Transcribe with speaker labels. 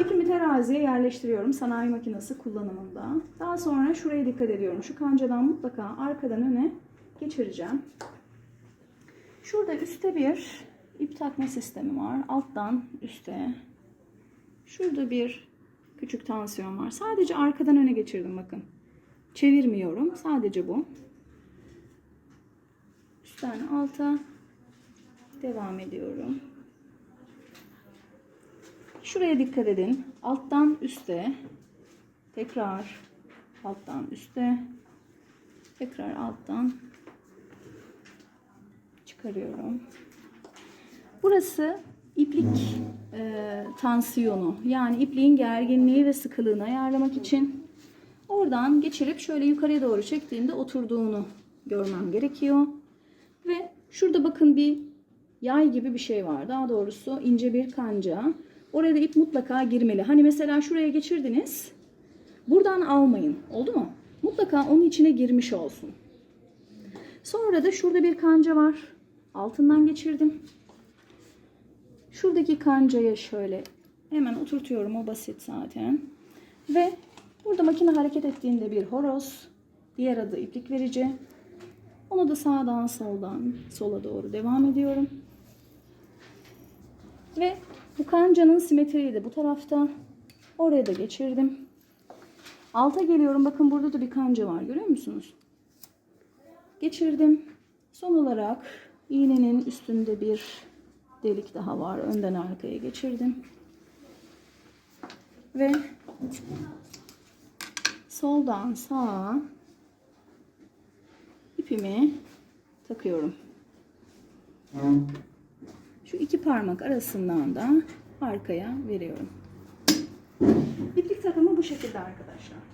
Speaker 1: İpimi teraziye yerleştiriyorum sanayi makinesi kullanımında. Daha sonra şuraya dikkat ediyorum. Şu kancadan mutlaka arkadan öne geçireceğim. Şurada üstte bir ip takma sistemi var. Alttan üste. Şurada bir küçük tansiyon var. Sadece arkadan öne geçirdim bakın. Çevirmiyorum. Sadece bu. Üstten alta devam ediyorum. Şuraya dikkat edin. Alttan üste. Tekrar alttan üste. Tekrar alttan çıkarıyorum. Burası iplik e, tansiyonu. Yani ipliğin gerginliği ve sıkılığını ayarlamak için oradan geçirip şöyle yukarıya doğru çektiğimde oturduğunu görmem gerekiyor. Ve şurada bakın bir yay gibi bir şey var. Daha doğrusu ince bir kanca. Oraya da ip mutlaka girmeli. Hani mesela şuraya geçirdiniz. Buradan almayın. Oldu mu? Mutlaka onun içine girmiş olsun. Sonra da şurada bir kanca var. Altından geçirdim. Şuradaki kancayı şöyle hemen oturtuyorum. O basit zaten. Ve burada makine hareket ettiğinde bir horoz. Diğer adı iplik verici. Onu da sağdan soldan sola doğru devam ediyorum. Ve bu kancanın simetriği de bu tarafta. Oraya da geçirdim. Alta geliyorum. Bakın burada da bir kanca var. Görüyor musunuz? Geçirdim. Son olarak iğnenin üstünde bir delik daha var. Önden arkaya geçirdim. Ve soldan sağa ipimi takıyorum. Şu iki parmak arasından da arkaya veriyorum. İplik takımı bu şekilde arkadaşlar.